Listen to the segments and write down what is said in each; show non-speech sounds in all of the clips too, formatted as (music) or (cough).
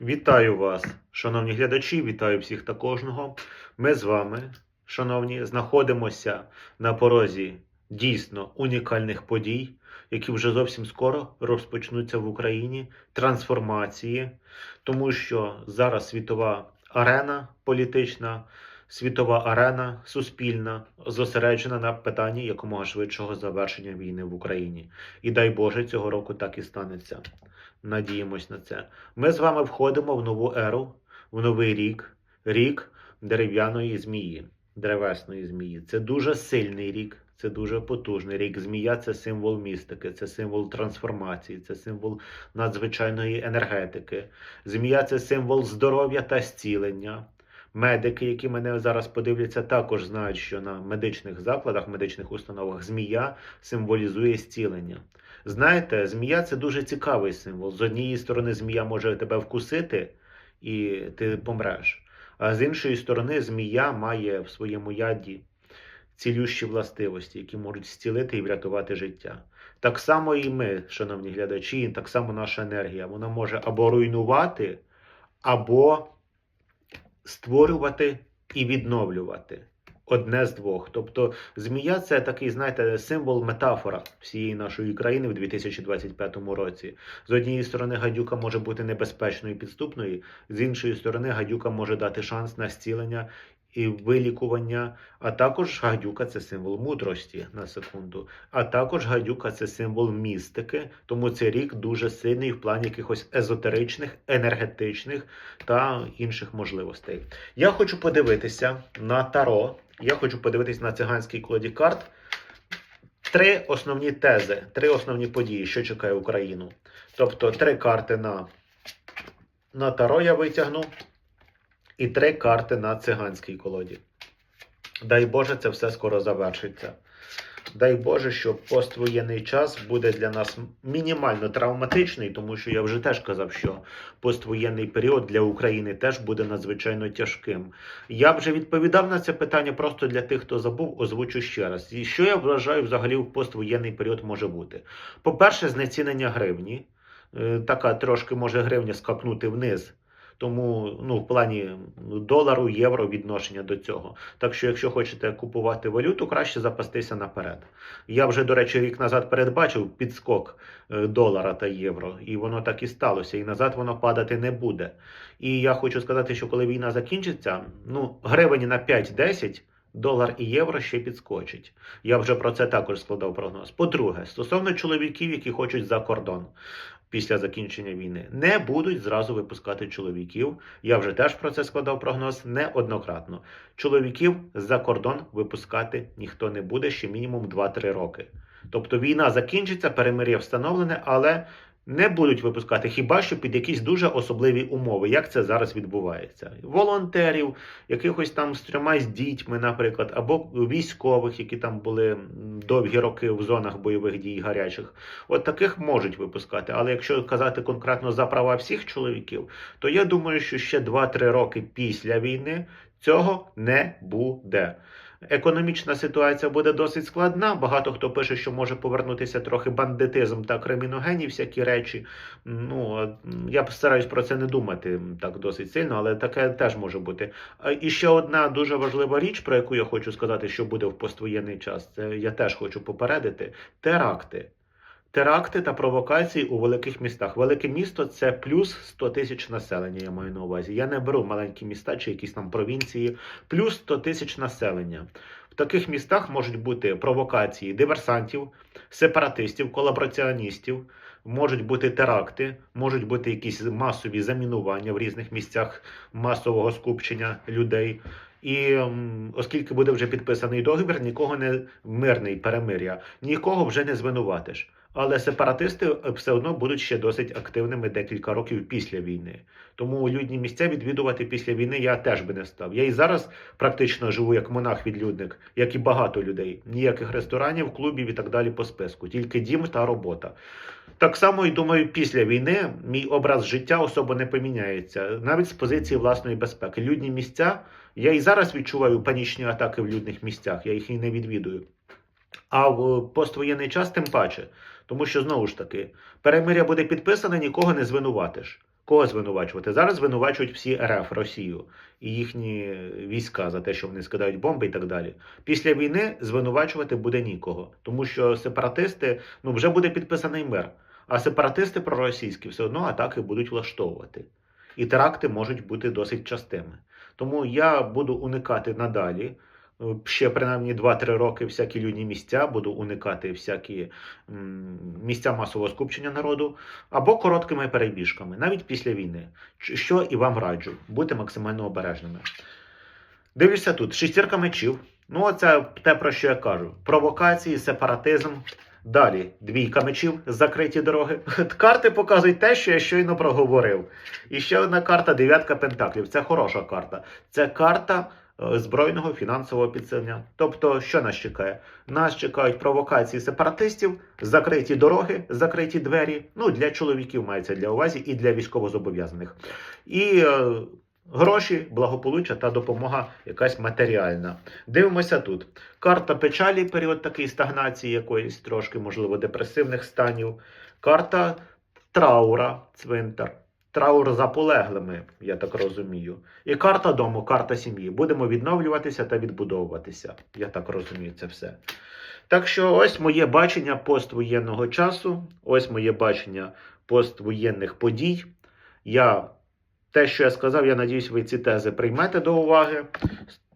Вітаю вас, шановні глядачі, вітаю всіх та кожного. Ми з вами, шановні, знаходимося на порозі дійсно унікальних подій, які вже зовсім скоро розпочнуться в Україні, трансформації, тому що зараз світова арена політична, світова арена суспільна зосереджена на питанні якомога швидшого завершення війни в Україні. І дай Боже, цього року так і станеться. Надіємось на це. Ми з вами входимо в нову еру, в новий рік, рік дерев'яної змії, древесної змії. Це дуже сильний рік, це дуже потужний рік. Змія це символ містики, це символ трансформації, це символ надзвичайної енергетики. Змія це символ здоров'я та зцілення. Медики, які мене зараз подивляться, також знають, що на медичних закладах, медичних установах змія символізує зцілення. Знаєте, змія це дуже цікавий символ. З однієї сторони, змія може тебе вкусити, і ти помреш. А з іншої сторони, змія має в своєму яді цілющі властивості, які можуть зцілити і врятувати життя. Так само і ми, шановні глядачі, так само наша енергія. Вона може або руйнувати, або створювати і відновлювати. Одне з двох. Тобто змія це такий, знаєте, символ, метафора всієї нашої країни в 2025 році. З однієї сторони, гадюка може бути небезпечною і підступною, з іншої сторони, гадюка може дати шанс на зцілення і вилікування. А також гадюка це символ мудрості на секунду. А також гадюка це символ містики. Тому цей рік дуже сильний в плані якихось езотеричних, енергетичних та інших можливостей. Я хочу подивитися на таро. Я хочу подивитись на циганський колоді карт. Три основні тези, три основні події, що чекає Україну. Тобто три карти на, на таро я витягну, і три карти на циганській колоді. Дай Боже, це все скоро завершиться. Дай Боже, що поствоєнний час буде для нас мінімально травматичний, тому що я вже теж казав, що поствоєнний період для України теж буде надзвичайно тяжким. Я вже відповідав на це питання просто для тих, хто забув, озвучу ще раз. І що я вважаю взагалі в поствоєнний період може бути? По-перше, знецінення гривні. Е, Така трошки може гривня скакнути вниз. Тому ну, в плані долару, євро відношення до цього. Так що, якщо хочете купувати валюту, краще запастися наперед. Я вже, до речі, рік назад передбачив підскок е, долара та євро, і воно так і сталося. І назад воно падати не буде. І я хочу сказати, що коли війна закінчиться, ну, гривень на 5-10. Долар і євро ще підскочить. Я вже про це також складав прогноз. По-друге, стосовно чоловіків, які хочуть за кордон після закінчення війни, не будуть зразу випускати чоловіків. Я вже теж про це складав прогноз неоднократно. Чоловіків за кордон випускати ніхто не буде ще мінімум 2-3 роки. Тобто війна закінчиться, перемир'я встановлене, але не будуть випускати хіба що під якісь дуже особливі умови, як це зараз відбувається. Волонтерів, якихось там з трьома з дітьми, наприклад, або військових, які там були довгі роки в зонах бойових дій гарячих. От таких можуть випускати. Але якщо казати конкретно за права всіх чоловіків, то я думаю, що ще 2-3 роки після війни цього не буде. Економічна ситуація буде досить складна. Багато хто пише, що може повернутися трохи бандитизм та криміногені. всякі речі. Ну я постараюсь про це не думати так досить сильно, але таке теж може бути. І ще одна дуже важлива річ, про яку я хочу сказати, що буде в поствоєнний час. Це я теж хочу попередити: теракти. Теракти та провокації у великих містах. Велике місто це плюс 100 тисяч населення. Я маю на увазі. Я не беру маленькі міста чи якісь там провінції. Плюс 100 тисяч населення. В таких містах можуть бути провокації диверсантів, сепаратистів, колабораціоністів, можуть бути теракти, можуть бути якісь масові замінування в різних місцях масового скупчення людей. І оскільки буде вже підписаний договір, нікого не мирний перемир'я, нікого вже не звинуватиш. Але сепаратисти е, все одно будуть ще досить активними декілька років після війни. Тому людні місця відвідувати після війни я теж би не став. Я і зараз практично живу як монах-відлюдник, як і багато людей. Ніяких ресторанів, клубів і так далі по списку, тільки дім та робота. Так само і думаю, після війни мій образ життя особо не поміняється, навіть з позиції власної безпеки. Людні місця я і зараз відчуваю панічні атаки в людних місцях, я їх і не відвідую. А в поствоєнний час тим паче. Тому що знову ж таки, перемиря буде підписане, нікого не звинуватиш. Кого звинувачувати? Зараз звинувачують всі РФ Росію і їхні війська за те, що вони скидають бомби і так далі. Після війни звинувачувати буде нікого, тому що сепаратисти ну вже буде підписаний мир. А сепаратисти проросійські все одно атаки будуть влаштовувати. І теракти можуть бути досить частими. Тому я буду уникати надалі. Ще принаймні 2-3 роки всякі людні місця, буду уникати всякі місця масового скупчення народу або короткими перебіжками, навіть після війни. Що і вам раджу, бути максимально обережними. Дивишся тут, шістірка мечів. Ну, оце те, про що я кажу: провокації, сепаратизм. Далі двійка мечів, закриті дороги. Карти показують те, що я щойно проговорив. І ще одна карта дев'ятка пентаклів. Це хороша карта. Це карта збройного фінансового підсилення. Тобто, що нас чекає? Нас чекають провокації сепаратистів, закриті дороги, закриті двері. Ну, для чоловіків мається для увазі і для військовозобов'язаних. І е, гроші, благополуччя та допомога якась матеріальна. Дивимося тут. Карта печалі, період такий стагнації, якоїсь трошки, можливо, депресивних станів. Карта траура, цвинтар. Траур за полеглими, я так розумію. І карта дому, карта сім'ї. Будемо відновлюватися та відбудовуватися. Я так розумію це все. Так що ось моє бачення поствоєнного часу, ось моє бачення поствоєнних подій. Я те, що я сказав, я надіюсь, ви ці тези приймете до уваги.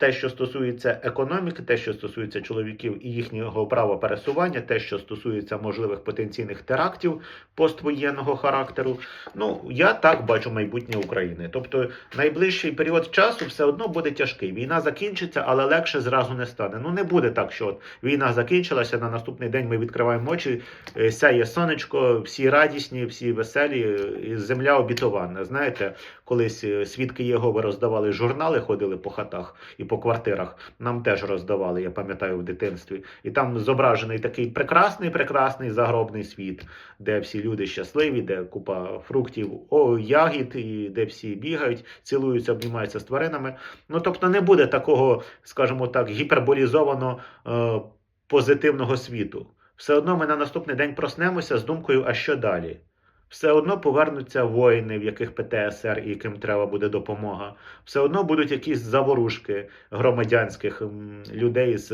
Те, що стосується економіки, те, що стосується чоловіків і їхнього права пересування, те, що стосується можливих потенційних терактів поствоєнного характеру. Ну, я так бачу майбутнє України. Тобто, найближчий період часу все одно буде тяжкий. Війна закінчиться, але легше зразу не стане. Ну не буде так, що от війна закінчилася. На наступний день ми відкриваємо очі, е, сяє сонечко, всі радісні, всі веселі, е, земля обітована. Знаєте, колись е, свідки Єгови роздавали журнали, ходили по хатах і по квартирах. Нам теж роздавали, я пам'ятаю в дитинстві. І там зображений такий прекрасний, прекрасний загробний світ, де всі люди щасливі, де купа фруктів, о, ягід, і де всі бігають, цілуються, обнімаються з тваринами. Ну тобто не буде такого, скажімо так, гіперболізовано е, позитивного світу. Все одно ми на наступний день проснемося з думкою, а що далі? Все одно повернуться воїни, в яких ПТСР і яким треба буде допомога. Все одно будуть якісь заворушки громадянських людей з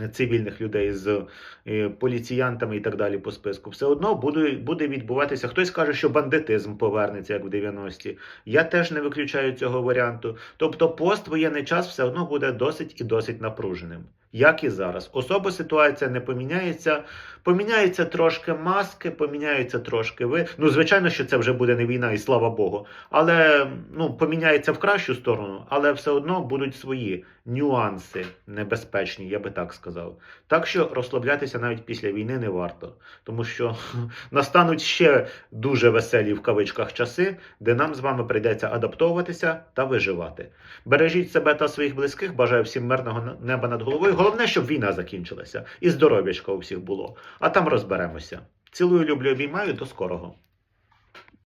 е, цивільних людей з е, поліціянтами і так далі по списку. Все одно буде, буде відбуватися. Хтось каже, що бандитизм повернеться, як в 90-ті. Я теж не виключаю цього варіанту. Тобто, поствоєнний час все одно буде досить і досить напруженим. Як і зараз. Особа ситуація не поміняється. Поміняються трошки маски, поміняються трошки ви. Ну, звичайно, що це вже буде не війна, і слава Богу. Але ну, поміняється в кращу сторону, але все одно будуть свої нюанси небезпечні, я би так сказав. Так що розслаблятися навіть після війни не варто, тому що (laughs) настануть ще дуже веселі в кавичках часи, де нам з вами прийдеться адаптовуватися та виживати. Бережіть себе та своїх близьких. Бажаю всім мирного неба над головою. Головне, щоб війна закінчилася і здоров'ячко у всіх було. А там розберемося. Цілую, люблю, обіймаю. До скорого.